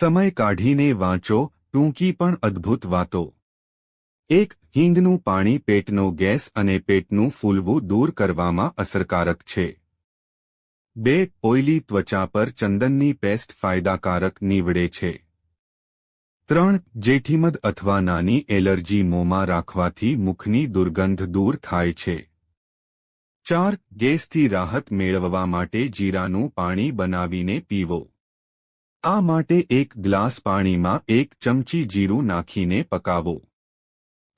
સમય કાઢીને વાંચો, ટૂંકી પણ અદ્ભુત વાતો. એક, હિંગનું પાણી પેટનો ગેસ અને પેટનું ફૂલવું દૂર કરવામાં અસરકારક છે. બે, ઓઇલી ત્વચા પર ચંદનની પેસ્ટ ફાયદાકારક નીવડે છે. ત્રણ, જેઠીમદ અથવા નાની એલર્જી મોંમાં રાખવાથી મુખની દુર્ગંધ દૂર થાય છે. ચાર, ગેસથી રાહત મેળવવા માટે જીરાનું પાણી બનાવીને પીવો. આ માટે એક ગ્લાસ પાણીમાં એક ચમચી જીરું નાખીને પકાવો.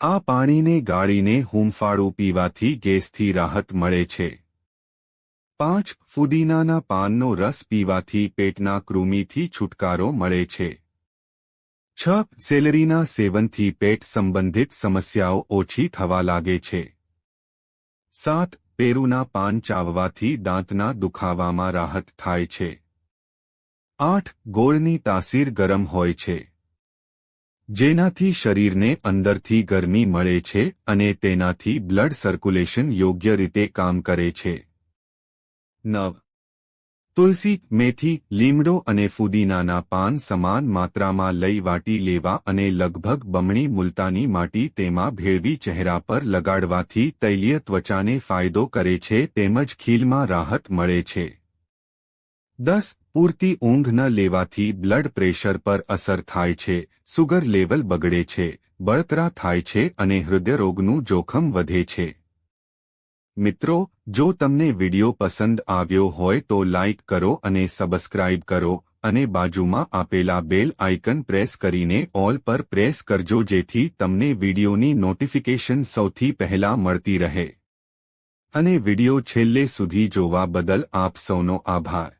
આ પાણીને ગાળીને હૂંફાળું પીવાથી ગેસથી રાહત મળે છે. પાંચ ફુદીનાના પાનનો રસ પીવાથી પેટના કૃમિથી છુટકારો મળે છે. છ સેલરીના સેવનથી પેટ સંબંધિત સમસ્યાઓ ઓછી થવા લાગે છે. સાત, પેરુના પાન ચાવવાથી દાંતના દુખાવામાં રાહત થાય છે. આઠ ગોળની તાસીર ગરમ હોય છે. જેનાથી શરીરને અંદરથી ગરમી મળે છે અને તેનાથી બ્લડ સર્ક્યુલેશન યોગ્ય રીતે કામ કરે છે. નવ. તુલસી, મેથી, લીમડો અને ફુદીનાના પાન સમાન માત્રામાં લઈ વાટી લેવા અને લગભગ બમણી મુલતાની માટી તેમાં ભેળવી ચહેરા પર લગાડવાથી તૈલીય ત્વચાને ફાયદો કરે છે તેમજ ખીલમાં રાહત મળે છે. દસ પૂરતી ઊંઘ ન લેવાથી બ્લડ પ્રેશર પર અસર થાય છે સુગર લેવલ બગડે છે, બળતરા થાય છે અને હૃદયરોગનું જોખમ વધે છે. મિત્રો, જો તમને વિડિયો પસંદ આવ્યો હોય તો લાઇક કરો અને સબસ્ક્રાઇબ કરો અને બાજુમાં આપેલા બેલ આઇકન પ્રેસ કરીને ઓલ પર પ્રેસ કરજો જેથી તમને વિડિયોની નોટિફિકેશન સૌથી પહેલા મળતી રહે. અને વિડિયો છેલ્લે સુધી જોવા બદલ આપ સૌનો આભાર.